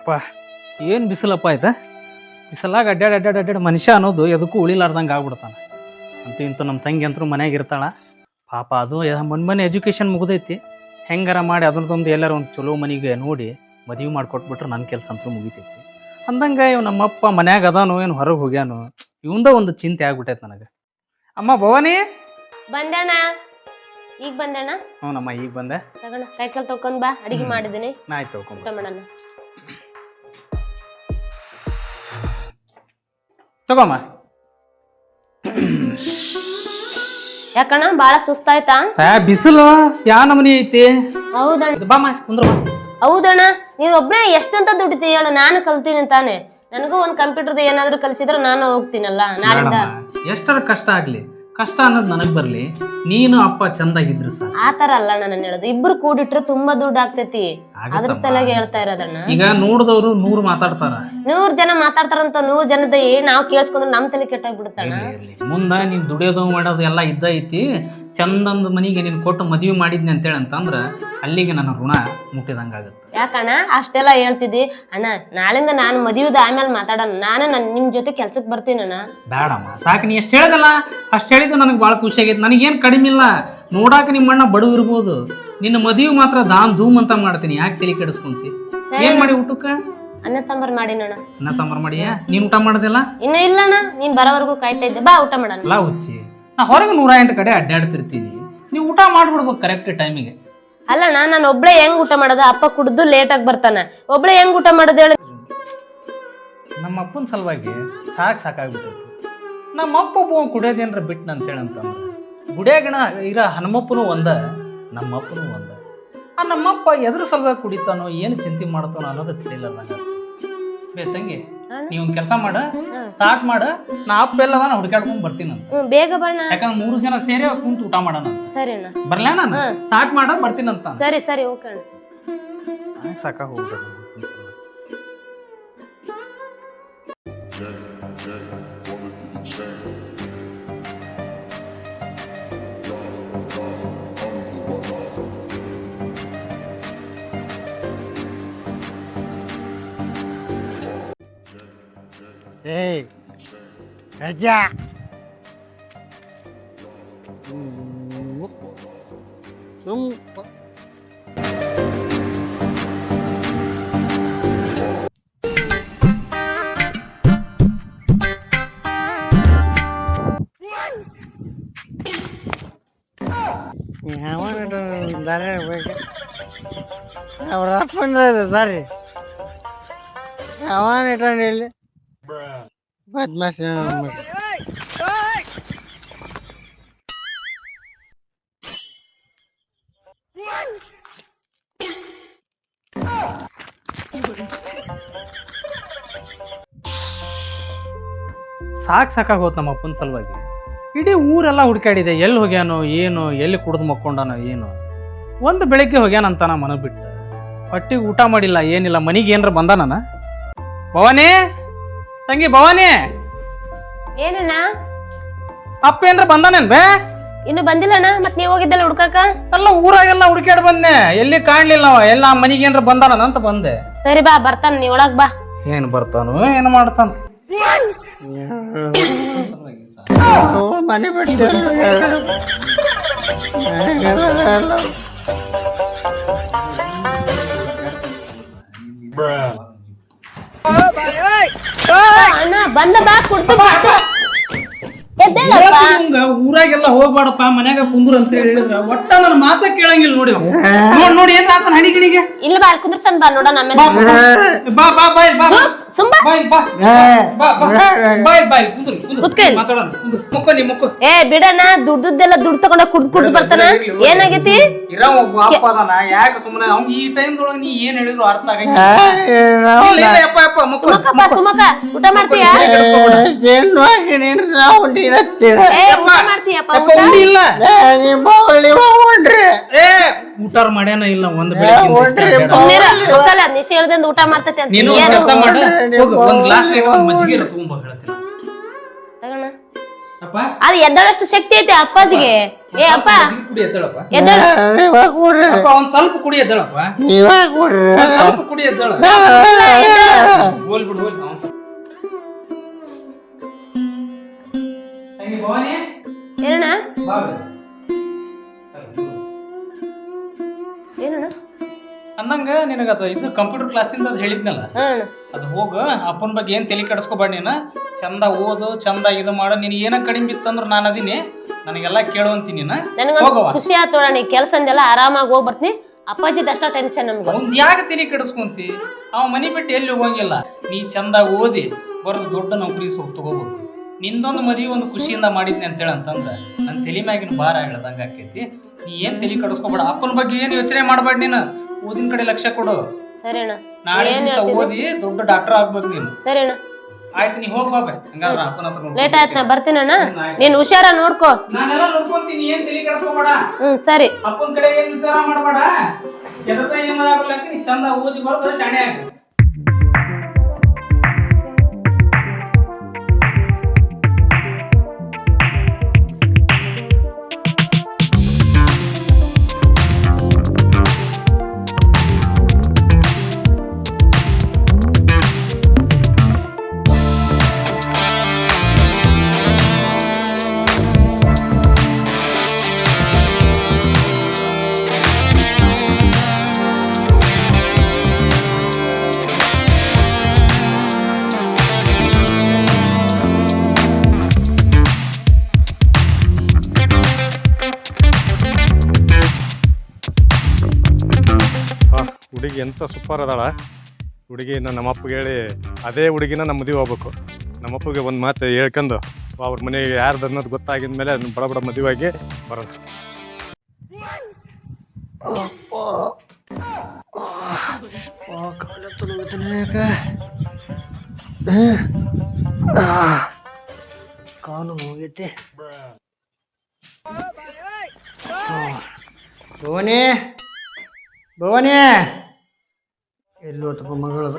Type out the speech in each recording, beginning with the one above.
ಅಪ್ಪ ಏನು ಬಿಸಿಲಪ್ಪ ಆಯ್ತಾ ಬಿಸಿಲಾಗ ಅಡ್ಡಾಡ್ ಅಡ್ಡಾಡ್ ಅಡ್ಡಾಡಿ ಮನುಷ್ಯ ಅನ್ನೋದು ಎದಕ್ಕೂ ಉಳಿಲಾರ್ದಂಗೆ ಆಗ್ಬಿಡ್ತಾನೆ. ಅಂತೂ ಇಂತೂ ನಮ್ಮ ತಂಗಿ ಅಂತೂ ಮನ್ಯಾಗ ಇರ್ತಾಳೆ. ಪಾಪ ಅದು ಮೊನ್ನೆ ಮೊನ್ನೆ ಎಜುಕೇಷನ್ ಮುಗಿದೈತಿ. ಹೆಂಗಾರ ಮಾಡಿ ಅದ್ರದ್ದೊಂದು ಎಲ್ಲರೂ ಒಂದು ಚಲೋ ಮನೆಗೆ ನೋಡಿ ಮದುವೆ ಮಾಡಿಕೊಟ್ಬಿಟ್ರೆ ನನ್ನ ಕೆಲಸ ಅಂತೂ ಮುಗಿತೈತಿ. ಅಂದಂಗೆ ಇವ್ ನಮ್ಮಪ್ಪ ಮನ್ಯಾಗ ಅದಾನು ಏನು ಹೊರಗೆ ಹೋಗ್ಯಾನು ಇವಂದ ಒಂದು ಚಿಂತೆ ಆಗ್ಬಿಟ್ಟೈತೆ ನನಗೆ. ಅಮ್ಮ ಭವಾನಿ? ಬಂದಣ್ಣ. ಈಗ ಬಂದಣ್ಣ? ಹ್ಞೂ ಅಮ್ಮ ಈಗ ಬಂದೆ. ತಗೋಣ ಸೈಕಲ್ ತೊಕೊಂಡ್ ಬಾ ಅಡಿಗೆ ಮಾಡಿದ್ದೀನಿ ನಾ ಆಯ್ತು ತಗೊಂಬ ತಗೊಮ್ಮ ಯಾಕಣ್ಣ ಬಾಳ ಸುಸ್ತಾಯ್ತಾ? ಆ ಬಿಸಿಲು ಯಾ ನಮನಿ ಐತಿ? ಹೌದಣ್ಣ. ಬಾಮ್ಮ ಕುಂದ್ರ ಬಾ. ಹೌದಣ್ಣ ನೀವ್ ಒಬ್ನೇ ಎಷ್ಟಂತ ದುಡಿತಿ ಹೇಳು ನಾನು ಕಲ್ತೀನಿ ತಾನೆ ನನಗೂ ಒಂದ್ ಕಂಪ್ಯೂಟರ್ದು ಏನಾದ್ರೂ ಕಲ್ಸಿದ್ರೆ ನಾನು ಹೋಗ್ತೀನಲ್ಲ ನಾಳಿಂದ. ಬೇಡಮ್ಮ. ಎಷ್ಟರ ಕಷ್ಟ ಆಗ್ಲಿ? ಕಷ್ಟ ಅನ್ನೋದು ನನಗ್ ಬರ್ಲಿ. ನೀನು ಅಪ್ಪ ಚಂದಾಗಿದ್ರು ಸರ್ ಆ ತರ ಅಲ್ಲ ನಾನು ಹೇಳೋದು. ಇಬ್ರು ಕೂಡಿಟ್ರೆ ತುಂಬಾ ದುಡ್ಡು ಆಗ್ತೈತಿ. ಅದ್ರ. ಸಲುವಾಗಿ ಹೇಳ್ತಾ ಇರೋದಣ್ಣ ಈಗ ನೋಡಿದವರು ನೂರು ಮಾತಾಡ್ತಾರ. ನೂರ್ ಜನ ಮಾತಾಡ್ತಾರಂತ ನೂರ್ ಜನದ ಏನ್ ನಾವ್ ಕೇಳಿಸ್ಕೊಂಡ್ರೆ ನಮ್ ತಲೆ ಕೆಟ್ಟೋಗ್ಬಿಡುತ್ತಣ್ಣ ಮುಂದ ನೀನ್ ದುಡಿಯೋದು ಮಾಡೋದು ಎಲ್ಲ ಇದ್ದ ಐತಿ. ಚಂದಂದ ಮನೆಗೆ ನೀನು ಕೊಟ್ಟು ಮದುವೆ ಮಾಡಿದ್ನಿ ಅಂತೇಳಿ ಅಂತಂದ್ರೆ ಅಲ್ಲಿಗೆ ನನ್ನ ಋಣ ಮುಟ್ಟಿದಂಗಾಗತ್ತೆ. ಯಾಕಣ್ಣ? ಅಷ್ಟೆಲ್ಲ ಹೇಳ್ತಿದ್ದಿ? ಅಣ್ಣ ನಾಳಿಂದ ನಾನು ಮದುವೆದ ಆಮೇಲೆ ಮಾತಾಡೋಣ. ನಾನು ನನ್ನ ನಿಮ್ಮ ಜೊತೆ ಕೆಲ್ಸಕ್ಕೆ ಬರ್ತೀನಣ್ಣ ಬೇಡಮ್ಮ ಸಾಕು ನೀ ಎಷ್ಟು ಹೇಳಿದಲ್ಲ? ಅಷ್ಟು ಹೇಳಿದ್ದು ನನಗೆ ಭಾಳ ಖುಷಿ ಆಗೈತೆ. ನನಗೇನು ಕಡಿಮೆ ಇಲ್ಲ. ನೋಡಾಕ ನಿಮ್ಮ ಅಣ್ಣ ಬಡವ ಇರ್ಬೋದು. ನಿನ್ನ ಮದುವೆ ಮಾತ್ರ ದಾಮ್ ಧೂಮ್ ಅಂತ ಮಾಡ್ತೀನಿ. ಯಾಕೆ ತಲೆ ಕೆಡಿಸ್ಕೊಂತಿ? ಏನ್ ಮಾಡಿ ಊಟಕ್ಕ? ಅನ್ನ ಸಾಂಬಾರ್ ಮಾಡಿನಣ್ಣ ಅನ್ನ ಸಾಂಬಾರ್ ಮಾಡಿಯಾ? ನೀನ್ ಊಟ ಮಾಡೋದಿಲ್ಲ ಇನ್ನ ಇಲ್ಲಣ್ಣ ನೀನ್ ಬರೋವರೆಗೂ ಕಾಯ್ತಾ ಇದ್ದೆ. ಬಾ ಊಟ ಮಾಡೋಣ. ಲಾ ಹುಚ್ಚಿ ನಾ ಹೊರಗೆ ನೂರ ಎಂಟು ಕಡೆ ಅಡ್ಡಾಡ್ತಿರ್ತೀನಿ. ನೀವು ಊಟ ಮಾಡ್ಬಿಡ್ಬೇಕು ಕರೆಕ್ಟ್ ಟೈಮಿಗೆ ಅಲ್ಲಣ್ಣ ನಾನು ಒಬ್ಳೆ ಹೆಂಗ್ ಊಟ ಮಾಡೋದು? ಅಪ್ಪ ಕುಡಿದು ಲೇಟ್ ಆಗಿ ಬರ್ತಾನ. ಒಬ್ಳೆ ಹೆಂಗ್ ಊಟ ಮಾಡೋದು ಹೇಳಿ. ನಮ್ಮ ಅಪ್ಪನ ಸಲುವಾಗಿ ಸಾಕು ಸಾಕಾಗ್ಬಿಟ್ಟೈತಿ. ನಮ್ಮ ಅಪ್ಪ ಒಬ್ಬ ಕುಡಿಯೋದೇನ್ರ ಬಿಟ್ಟು ಅಂತೇಳಿ ಅಂತಂದ್ರೆ ಗುಡಿಯಾಗಣ ಇರೋ ಹನುಮಪ್ಪನೂ ಒಂದ ನಮ್ಮ ಅಪ್ಪನೂ ಒಂದ. ಆ ನಮ್ಮಪ್ಪ ಎದ್ರ ಸಲುವಾಗಿ ಕುಡಿತಾನೋ ಏನು ಚಿಂತೆ ಮಾಡ್ತಾನೋ ಅನ್ನೋದು ತಿಳಿಯಲ್ಲ ನನಗೆ ಬೇ ತಂಗಿ? ನೀವು ಒಂದು ಕೆಲಸ ಮಾಡ ಸ್ಟಾರ್ಟ್ ಮಾಡ ನಾ ಅಪ್ಪ ಎಲ್ಲ ನಾನು ಹುಡುಕಾಡ್ಕೊಂಡ್ ಬರ್ತೀನಿ ಅಂತ ಬೇಗ ಬಣ್ಣ ಯಾಕಂದ್ರೆ ಮೂರು ಜನ ಸೇರಿ ಕುಂತು ಊಟ ಮಾಡೋಣ ಸರಿ ಅಣ್ಣ ಬರ್ಲಾ ನಾನು. ಸ್ಟಾರ್ಟ್ ಮಾಡ ಅಂತ ಸರಿ ಸರಿ ಓಕೆ ಅಣ್ಣ ಸಾಕ ಹೋಗ್ಬೇಕು ಯಾವನ ದಾರಿ ಬೇಕು ಅವ್ರ ಅಪ್ಪನ ದಾರಿ ಯಾವನ ಇಟ್ಟಾನ ಇಲ್ಲಿ ಬದ್ಮಾಸ್ ಸಾಕು ಸಾಕಾಗೋತ್ ನಮ್ಮ ಅಪ್ಪನ ಸಲುವಾಗಿ. ಇಡೀ ಊರೆಲ್ಲ ಹುಡುಕಾಡಿದೆ ಎಲ್ಲಿ ಹೋಗ್ಯಾನೋ ಏನು ಎಲ್ಲಿ ಕುಡಿದು ಮಕ್ಕೊಂಡನೋ ಏನು. ಒಂದು ಬೆಳಿಗ್ಗೆ ಹೋಗ್ಯಾನಂತ ನಾ ಮನ ಬಿಟ್ಟು ಹೊಟ್ಟಿಗೆ ಊಟ ಮಾಡಿಲ್ಲ ಏನಿಲ್ಲ ಮನಿಗೆ ಏನ್ರ ಬಂದಾನ ಭವಾನಿ? ತಂಗಿ ಭವಾನಿ. ಏನಣ್ಣ? ಅಪ್ಪ ಏನ್ರ ಬಂದಾನೇನ್ ಬೇ ಇನ್ನು ಬಂದಿಲ್ಲಣ್ಣ ಮತ್ ನೀವ್ ಹೋಗಿದ್ದಲ್ಲ ಹುಡ್ಕಾಕ? ಎಲ್ಲ ಊರಾಗೆಲ್ಲ ಹುಡುಕಾಡ್ ಬಂದೆ. ಎಲ್ಲಿ ಕಾಣ್ಲಿಲ್ಲ ಅವ ಎಲ್ಲ ಮನಿಗೆ ಏನ್ರ ಬಂದಾನ ಅಂತ ಬಂದೆ. ಸರಿ ಬಾ ಬರ್ತಾನ ನೀ ಒಳಗ್ ಬಾ. ಏನು ಬರ್ತಾನು ಏನು ಮಾಡ್ತಾನ. ಮನೆ ಬಿಟ್ಟು. ಬಂದ ಬಾ ಎದ್ದೇಳಪ್ಪ. ಇವಂಗ ಊರಾಗೆಲ್ಲ ಹೋಗ್ಬೇಡಪ್ಪ ಮನ್ಯಾಗ ಕುಂದ್ರ ಅಂತ ಹೇಳಿದ್ರ. ಒಟ್ಟ ನನ್ನ ಮಾತ ಕೇಳಂಗಿಲ್ಲ ನೋಡಿ. ನೋಡ್ ನೋಡಿ ಏನ್ ಆತನ ಹಣಿಗಿಣಿಗೆ ಇಲ್ಲ ಬಾ ಅಲ್ಲಿ ಕುಂದ್ರಸನ್ ಬಾ ನೋಡ ನಮ್ಮ ಬಾ ಬಾ ಬಾ ಇಲ್ಲಿ ಬಾ. ನೀ ಏ. ಬಿಡಣ್ಣ ದುಡ್ದದ್ದೆಲ್ಲ ದುಡ್ಡು ತಗೊಂಡ ಕುಡ್ದು ಕುಡ್ದು ಬರ್ತಾನ? ಏನಾಗೈತಿ? ಇರ ಒಬ್ಬ ಅಪ್ಪ ಅದಾನ. ಯಾಕೆ ಸುಮ್ಮನೆ ಅವ್ನ್ ಈ ಟೈಮ್ ದೊಳಗ ನೀ ಏನ್ ಹೇಳಿದ್ರು ಅರ್ಥ ಆಗಂಗಿಲ್ಲ. ಅಪ್ಪ ಇಲ್ಲ, ಯಪ್ಪ ಯಪ್ಪ ಮುಕ್ಕೋ ಸುಮಕಪ್ಪ ಸುಮಕ ಊಟ ಮಾಡ್ತೀಯಾ? ಮಾಡ್ತೀಯಪ್ಪ ಯಪ್ಪ ಊಟ ಮಾಡ್ಯಾನ ಇಲ್ಲ ಒಂದ್ ಬೆಳಗ್ಗೆ ಸುಮ್ನಿರ ಊಟ ಮಾಡ್ತೈತಿ ಅಂತ. ನೀನು ಏನು? ಕೆಲಸ ಮಾಡು. ಹೋಗು ಒಂದ್ ಗ್ಲಾಸ್ ಒಂದ್ ಮಜ್ಜಿಗೆ ತಗೊಂಬ ಹೇಳ್ತೀನಿ. ತಗೋಣ. ಅಪ್ಪ? ಅಪ್ಪ ಅದು ಎದ್ದಳಷ್ಟು ಶಕ್ತಿ ಐತೆ ಅಪ್ಪಾಜಿಗೆ. ಏ ಅಪ್ಪ. ಮಜ್ಜಿಗೆ ಕುಡಿ ಎದ್ದೇಳಪ್ಪ. ಎದ್ದಳ. ನೀವ ಕೊಡ್ರಿ ಅಪ್ಪ ಒಂದ್ ಸ್ವಲ್ಪ ಕುಡಿ ಎದ್ದಳಪ್ಪ. ನೀವ ಕೊಡ್ರಿ ಒಂದ್ ಸ್ವಲ್ಪ ಕುಡಿ ಎದ್ದಳ. ಹೋಲ್ ಬಿಡು ಹೋಲ್ ಒಂದ್ ಸ್ವಲ್ಪ. ತಂಗಿ ಭವಾನಿ? ಏನಣ್ಣ? ಬಾ ಬೇ. ಏನಣ್ಣ? ಅಂದಂಗ ನಿನಗ ಅದು ಇದು ಕಂಪ್ಯೂಟರ್ ಕ್ಲಾಸಿಂದ ಅದು ಹೇಳಿದ್ನಲ್ಲ. ಹಾ ಅಣ್ಣ. ಅದು ಹೋಗ ಅಪ್ಪನ ಬಗ್ಗೆ ಏನ್ ತಲೆ ಕೆಡಿಸ್ಕೋಬೇಡ ನೀನ. ಚಂದ ಓದು ಚಂದ ಇದು ಮಾಡು. ನಿನ್ ಏನ ಕಡಿಮೆ ಬಿತ್ತಂದ್ರ ನಾನು ಅದೀನಿ. ನನಗೆಲ್ಲ ಕೇಳುವಂತೀನಿ ನೀನು. ನನಗೊಂದು ಹೋಗವ್ವ. ಖುಷಿ ಆತೋಣ ನೀ ಕೆಲಸ ಅಂದೆಲ್ಲ ಆರಾಮಾಗಿ ಹೋಗಿ ಬರ್ತೀನಿ. ಅಪ್ಪಾಜಿದ ಅಷ್ಟ ಟೆನ್ಷನ್ ನಮ್ಗೆ. ಅವ್ನ್ ಯಾಕೆ ತಲೆ ಕೆಡಿಸ್ಕೊಂತಿ? ಅವ ಮನಿ ಬಿಟ್ಟು ಎಲ್ಲಿ ಹೋಗಂಗಿಲ್ಲ. ನೀ ಚಂದ ಓದಿ ಬರ್ದು ದೊಡ್ಡ ನೌಕರಿ ಸೊಪ್ಪು ತಗೋಬೇಕು ನಿಂದೊಂದು ಮದುವೆ ಒಂದು ಖುಷಿಯಿಂದ ಮಾಡಿದ್ನಿ ಅಂತೇಳಿ ಅಂತಂದ್ರೆ ನನ್ನ ತಲೆ ಮ್ಯಾಗಿನ ಭಾರ ಹೇಳ್ದಂಗೆ ಆಕೈತಿ. ನೀ ಏನ್ ತಲೆ ಕಡಿಸ್ಕೊಬೇಡ ಅಪ್ಪನ ಬಗ್ಗೆ ಏನು ಯೋಚನೆ ಮಾಡಬೇಡ ನೀನು? ಓದಿನ ಕಡೆ ಲಕ್ಷ್ಯ ಕೊಡು. ಸರಿ ಅಣ್ಣ ನಾಳೆ ಏನ್ ದಿವಸ ಹೇಳ್ತಿದ್ದೆ? ಓದಿ ದೊಡ್ಡ ಡಾಕ್ಟರ್ ಆಗ್ಬೇಕು ನೀನು. ಸರಿ ಅಣ್ಣ. ಆಯ್ತು ನೀ ಹೋಗ್ ಬಾಬೆ. ಹಂಗಾದ್ರೆ ಅಪ್ಪನ ಹತ್ರ ನೋಡ್ಕೊಂಡ್ ಲೇಟ್ ಆಯ್ತು ನಾ ಬರ್ತೀನಣ್ಣ. ನೀನ್ ಹುಷಾರ ನೋಡ್ಕೋ. ನಾನೆಲ್ಲ ನೋಡ್ಕೊಂತೀನಿ ಏನ್ ತಲೆ ಕಡಿಸ್ಕೊಬೇಡ. ಹ್ಮ್ ಸರಿ. ಅಪ್ಪನ ಕಡೆ ಏನ್ ವಿಚಾರ ಮಾಡಬೇಡ. ಎದತ್ತ ಏನಾಗಲ್ಲ ಚಂದ ಓದಿ ಬರ್ದು ಶಾಣೆ ಆಗ ಎಂತ ಸೂಪರ್ ಅದಾಳ. ಹುಡುಗಿ ನಾನು ನಮ್ಮಪ್ಪಗೆ ಹೇಳಿ, ಅದೇ ಹುಡುಗಿನ ನಮ್ಮ ಮದುವೆ ಹೋಗ್ಬೇಕು ನಮ್ಮಪ್ಪಗೆ ಒಂದು ಮಾತು ಹೇಳ್ಕೊಂಡು ಅವ್ರ ಮನೆಗೆ ಯಾರು ಅನ್ನೋದು ಗೊತ್ತಾಗಿದ ಮೇಲೆ ಬಡ ಬಡ ಮದುವೆ ಆಗಿ ಬರೋದು ಕಾಲ ಹೋಗೈತೆ ಮಗಳದು?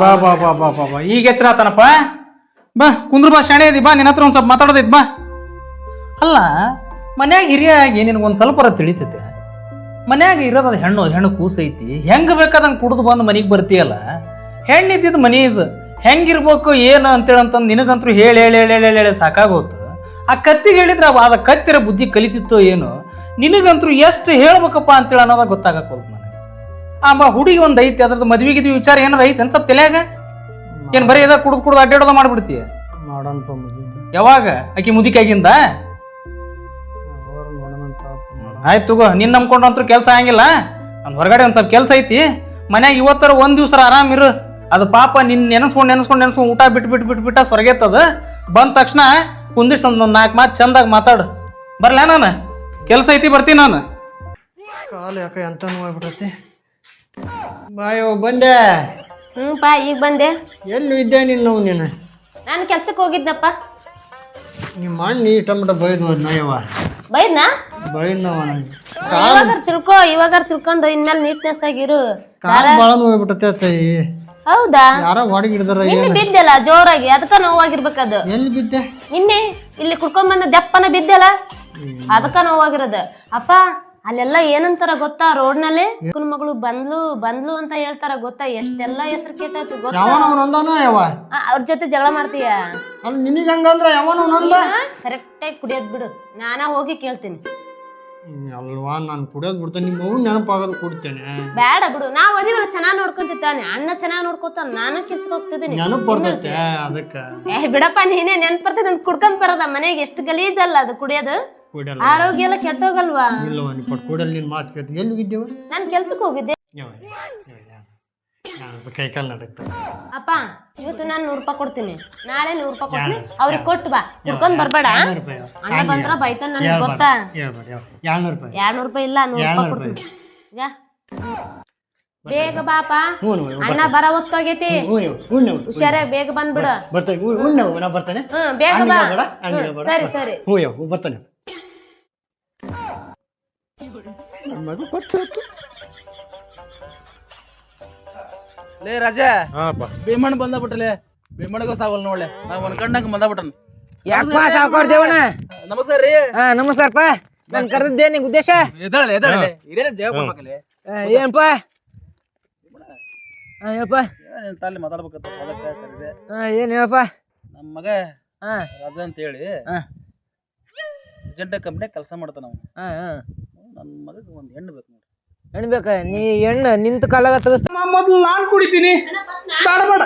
ಬಾ ಬಾ ಬಾ ಬಾ ಬಾ ಬಾ. ಈಗ ಎಚ್ಚರ ಆತನಪ್ಪ? ಬಾ, ಕುಂದ್ರ ಬಾ, ಶಾಣೆ ಇದಿ ಬಾ, ನಿನ್ನ ಹತ್ರ ಒಂದು ಸ್ವಲ್ಪ ಮಾತಾಡೋದೈತ್ ಬಾ. ಅಲ್ಲ, ಮನ್ಯಾಗ ಹಿರಿಯಾಗಿ ನಿನಗೊಂದು ಸ್ವಲ್ಪ ತಿಳಿತೈತೆ. ಮನ್ಯಾಗ ಇರೋದು ಹೆಣ್ಣು ಹೆಣ್ಣು ಕೂಸೈತಿ. ಹೆಂಗೆ ಬೇಕಾದಂಗೆ ಕುಡಿದು ಬಂದು ಮನೆಗೆ ಬರ್ತೀಯಲ್ಲ? ಹೆಣ್ಣಿದ್ದಿದ್ದು ಮನೆ ಇದು. ಹೆಂಗಿರ್ಬೇಕು, ಏನು ಅಂತೇಳಿ ಅಂತಂದು ನಿನಗಂತೂ ಹೇಳಿ ಹೇಳಿ ಹೇಳಿ ಹೇಳಿ ಹೇಳಿ ಸಾಕಾಗೋತು ಆ ಕತ್ತಿಗೆ ಹೇಳಿದ್ರೆ ಅವ ಅದ ಕತ್ತಿರ ಬುದ್ಧಿ ಕಲಿತಿತ್ತೋ ಏನು ನಿನಗಂತೂ ಎಷ್ಟು ಹೇಳ್ಬೇಕಪ್ಪ ಅಂತೇಳಿ ಅನ್ನೋದ ಗೊತ್ತಾಗಕ್ಕೋದು ನನಗೆ. ಆ ಬಾ ಹುಡುಗಿ ಒಂದು ಐತಿ ಅದ್ರದ್ದು ಮದ್ವೆ ಗಿದ್ವಿ ವಿಚಾರ ಏನಾರ ಐತೆ ಅನ್ಸಪ್ ತಲೆಯಾಗ? ಏನು ಬರೀ ಅದ ಕುಡ್ದು ಕುಡ್ದು ಅಡ್ಡಾಡೋದ ಮಾಡ್ಬಿಡ್ತೀಯ? ಮಾಡೋಣಪ್ಪ ಮದುವೆ. ಯಾವಾಗ? ಆಕಿ ಮುದಿಕಾಗಿಂದ ಅವ್ರು ನೋಡೋಣಂತ ಆಯ್ತು ತಗೋ ನಿನ್ನ ನಂಬ್ಕೊಂಡು ಅಂತೂ ಕೆಲಸ ಆಗಂಗಿಲ್ಲ? ನನ್ ಹೊರಗಡೆ ಒಂದು ಸ್ವಲ್ಪ ಕೆಲಸ ಐತಿ. ಮನ್ಯಾಗ ಇವತ್ತರ ಒಂದು ದಿವ್ಸ ಆರಾಮ್ ಇರು. ಅದು ಪಾಪ ನಿನ್ನ ನೆನೆಸ್ಕೊಂಡು ನೆನೆಸ್ಕೊಂಡು ನೆನೆಸ್ಕೊಂಡು ಊಟ ಬಿಟ್ಟು ಬಿಟ್ಟು ಬಿಟ್ಟು ಬಿಟ್ಟ ಸ್ವರ್ಗೆತ್ತದ. ಬಂದ ತಕ್ಷಣ ಕುಂದಿಸ್ ಒಂದು ನಾಲ್ಕು ಮಾತು ಚಂದಾಗಿ ಮಾತಾಡು. ಬರ್ಲಾ ನಾನು? ಕೆಲಸ ಐತಿ ಬರ್ತೀನಿ ನಾನು. ಕಾಲು ಯಾಕ ಎಂತ ನೋವಾಗ್ಬಿಟ್ಟೈತಿ ಬಾಯೋ ಬಂದೆ. ಹ್ಮ್ ಪಾ ಈಗ ಬಂದೆ. ಎಲ್ಲಿ ಇದ್ದೆ ನಿನ್ನವು ನೀನು? ನಾನು ಕೆಲ್ಸಕ್ಕೆ ಹೋಗಿದ್ನಪ್ಪ. ನಿಮ್ಮ ಅಣ್ಣ ಟಮಟ ಬೈದ್ ಹೋದ್ ನಾಯವ ಬೈದ್ನಾ? ಬೈದ್ನವ ನಂಗೆ. ಇವಾಗಾರ ತಿಳ್ಕೊ ಇವಾಗಾರ ತಿಳ್ಕೊಂಡು ಇನ್ಮೇಲೆ ನೀಟ್ನೆಸ್ ಆಗಿರು. ಕಾಲು ಭಾಳ ನೋವಾಗ್ಬಿಟ್ಟೈತೆ ತಾಯಿ ಹೌದಾ? ಯಾರೋ ಹೊಡಗಿ ಹಿಡ್ದಾರ ನಿನ್ನೆ ಏನು? ಬಿದ್ದೆಲ್ಲ ಜೋರಾಗಿ ಅದಕ್ಕ ಅದು ಎಲ್ಲಿ ಬಿದ್ದೆ? ನಿನ್ನೆ ಇಲ್ಲಿ ಕುಡ್ಕೊಂಡ್ ಬಂದ ದಪ್ಪನ ಬಿದ್ದೆಲ್ಲ. ಅದಕ್ಕ ನೋವಾಗಿರೋದ. ಅಪ್ಪ ಅಲ್ಲೆಲ್ಲ ಏನಂತಾರ ಗೊತ್ತಾ ರೋಡ್ನಲ್ಲಿ? ಅಕ್ಕನ ಮಗಳು ಬಂದ್ಲು ಬಂದ್ಲು ಅಂತ ಹೇಳ್ತಾರ ಗೊತ್ತಾ? ಎಷ್ಟೆಲ್ಲ ಹೆಸರು ಕೇಟಾಯ್ತು ಗೊತ್ತಾ? ಯಾವನ ಅವನೊಂದಾನ ಯಾವ? ಆ, ಅವ್ರ ಜೊತೆ ಜಗಳ ಮಾಡ್ತೀಯ? ಅಲ್ಲಿ ನಿನಗೆ ಹಂಗಂದ್ರ ಯಾವನ ಅವನೊಂದ ಕರೆಕ್ಟಾಗಿ ಕುಡಿಯೋದ್ ಬಿಡು. ನಾನ ಹೋಗಿ ಕೇಳ್ತೀನಿ. ಅಲ್ವಾ ನಾನು ಕುಡಿಯೋದು ಬಿಡ್ತೇನೆ. ನಿಮ್ಮ ಅವ್ನು ನೆನಪಾಗೋದು ಕುಡ್ತೇನೆ. ಬೇಡ ಬಿಡು. ನಾವ್ ಅದಿವಲ್ಲ ಚೆನ್ನಾಗ್ ನೋಡ್ಕೊಂತಿದ್ದಾನೆ. ಅಣ್ಣ ಚೆನ್ನಾಗ್ ನೋಡ್ಕೊತಾನ. ನಾನು ಕೆಲ್ಸಕ್ಕೆ ಹೋಗ್ತಿದ್ದೀನಿ. ನೆನಪು ಬರ್ತೈತೆ ಅದಕ್ಕೆ. ಏ ಬಿಡಪ್ಪ ನೀನೇ ನೆನ್ಪ್ ಬರ್ತೈತೆ. ಅಂತ ಕುಡ್ಕೊಂಡ್ ಬರೋದ ಮನೆಗೆ. ಎಷ್ಟು ಗಲೀಜಲ್ಲ ಅದು ಕುಡಿಯೋದು. ಕುಡಿಯಲ್ಲ ಆರೋಗ್ಯ ಎಲ್ಲ ಕೆಟ್ಟೋಗಲ್ವಾ? ಇಲ್ಲವ ನೀ ಪಟ್ ಕುಡಿಯಲ್ಲ ನಿನ್ನ ಮಾತು ಕೇಳ್ತೀನಿ. ಎಲ್ಲಿಗಿದ್ದೇವ? ನಾನು ಕೆಲ್ಸಕ್ಕೆ ಹೋಗಿದ್ದೆ. ಯಾವ ಕೈ ಕಾಲು ನಡಕ್ತ ಅಪ್ಪ ಇವತ್ತು ನಾನು ನೂರು ರೂಪಾಯಿ ಕೊಡ್ತೀನಿ. ನಾಳೆ ನೂರು ರೂಪಾಯಿ ಕೊಡ್ತೀನಿ. ಅವ್ರಿಗೆ ಕೊಟ್ಟು ಬಾ. ಹುಡ್ಕೊಂಡ್ ಬರ್ಬೇಡ. ಅಣ್ಣ ಬಂದ್ರ ಬೈತಾನ ನನಗೆ ಗೊತ್ತಾ? ಹೇಳ್ಬೇಡ ಎರಡ್ನೂರು ರೂಪಾಯಿ? ಎರಡ್ನೂರು ರೂಪಾಯಿ ಇಲ್ಲ ನೂರು ರೂಪಾಯಿ ಕೊಡ್ತೀನಿ. ಈಗ ಬೇಗ ಬಾಪ ಅಣ್ಣ ಬರ ಹೊತ್ತೋಗೈತಿ ಹುಷಾರಾಗಿ ಬೇಗ ಬಂದ್ಬಿಡು. ಬರ್ತೇನೆ ಹ್ಞೂ ನಾ ಬರ್ತಾನೆ. ಬೇಗ ಬಾ. ಸರಿ ಸರಿ. ಹ್ಞೂ ಬರ್ತಾನೆ. ನನ್ನ ಮಗು ಕೊಟ್ಟು ಲೇ ರಾಜ ಭೀಮಣ್ಣ ಬಂದ ಬಿಟ್ಟಲೆ ಭೀಮಣ್ಣಗ ಸಾವಲ್ ನೋಡ್ಲೆ. ನಾ ಅನ್ಕೊಂಡಂಗ ಬಂದ ಬಿಟ್ಟನ್ ಯಾಕಪ್ಪ ಸಾವುಕಾರ ದೇವಣ್ಣ? ನಮಸ್ಕಾರ ರೀ. ಹಾ ನಮಸ್ಕಾರಪ್ಪ. ನನ್ ಕರೆದಿದ್ದೆ ನಿಮ್ ಉದ್ದೇಶ? ಎದ್ದಾಳೆ ಎದ್ದಾಳೆ ಇದೇನ ಜಯ ಕೊಡ್ಬೇಕಲ್ಲಿ ಏನಪ್ಪ? ಹಾ ಹೇಳಪ್ಪ ಏನ್ ತಾಲಿ ಮಾತಾಡ್ಬೇಕಂತ ಅದಕ್ಕ ಕರೆದೆ ಹಾ ಏನ್ ಹೇಳಪ್ಪ? ನಮ್ಮ ಮಗ ಹಾ. ರಾಜ ಅಂತ ಹೇಳಿ ಹಾ. ಏಜೆಂಟ್ ಕಂಪ್ನಿ ಕೆಲಸ ಮಾಡ್ತಾನ ಅವನು. ಹಾ ಹಾ. ನನ್ನ ಮಗಗೆ ಒಂದು ಹೆಣ್ಣು ಬೇಕು ನೋಡಿ ಹೆಣ್ಣು ಬೇಕ? ನೀ ಹೆಣ್ಣು ನಿಂತ ಕಾಲಾಗ ತೆಗಿಸ್ತ ಮೊದಲು ನಾನು ಕುಡಿತೀನಿ. ಬೇಡ ಬೇಡ.